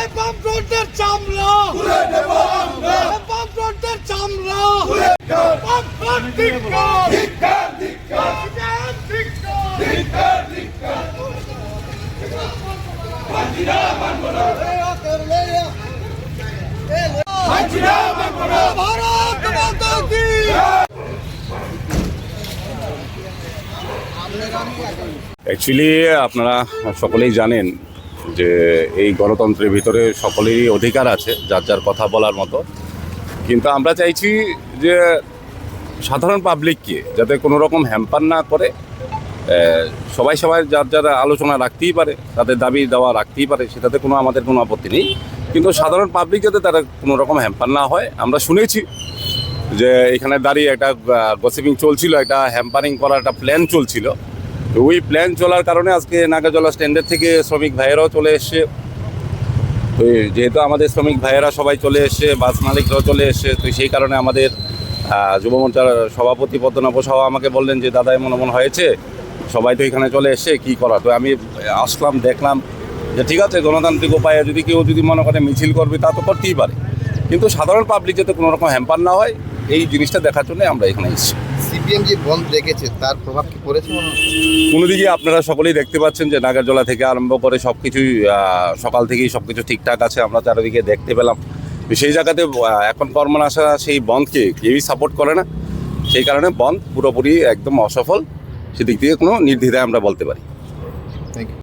এই বামফ্রন্টের চামড়া। এই বামফ্রন্টের চামড়া। বামফ্রন্ট ধিক্কার। সিপিএম ধিক্কার। ভারত মাতা কি? অ্যাকচুয়ালি আপনারা সকলেই জানেন যে এই গণতন্ত্রের ভিতরে সকলেরই অধিকার আছে, যার যার কথা বলার মতো। কিন্তু আমরা চাইছি যে সাধারণ পাবলিককে যাতে কোনো রকম হ্যাম্পার না করে সবাই সবাই যার যারা আলোচনা রাখতেই পারে, তাদের দাবি দেওয়া রাখতেই পারে, সেটাতে কোনো আমাদের কোনো আপত্তি নেই। কিন্তু সাধারণ পাবলিক যাতে তারা কোনো রকম হ্যাম্পার না হয়, আমরা শুনেছি যে এখানে দাঁড়িয়ে একটা গসিপিং চলছিল, একটা হ্যাম্পারিং করার একটা প্ল্যান চলছিল। ওই প্ল্যান চলার কারণে আজকে নাগাজলা স্ট্যান্ডের থেকে শ্রমিক ভাইয়েরাও চলে এসছে। তো যেহেতু আমাদের শ্রমিক ভাইয়েরা সবাই চলে এসছে বাস মালিকরাও চলে এসছে, তো সেই কারণে আমাদের যুব মোর্চার সভাপতি পদ্মনাভ সাহা আমাকে বললেন যে দাদা এমন এমন হয়েছে, সবাই তো এখানে চলে এসছে, কী করা? তো আমি আসলাম, দেখলাম যে, ঠিক আছে, গণতান্ত্রিক উপায়ে যদি কেউ যদি মনে করে মিছিল করবে, তা তো করতেই পারে। কিন্তু সাধারণ পাবলিক যাতে কোনো রকম হ্যাম্পার না হয়, এই জিনিসটা দেখার জন্য আমরা এখানে এসেছি। সিপিএম যে বন্ধ রেখেছে, তার প্রভাব কি পড়েছে হয়? কোনোদিকে আপনারা সকলেই দেখতে পাচ্ছেন যে নাগারজলা থেকে আরম্ভ করে সব কিছুই সকাল থেকেই সব কিছু ঠিকঠাক আছে, আমরা চারিদিকে দেখতে পেলাম। সেই জায়গাতে এখন কর্মন আসা সেই বন্ধকে কেউই সাপোর্ট করে না। সেই কারণে বন্ধ পুরোপুরি একদম অসফল। সেদিক থেকে কোনো নির্দ্বিধায় আমরা বলতে পারি।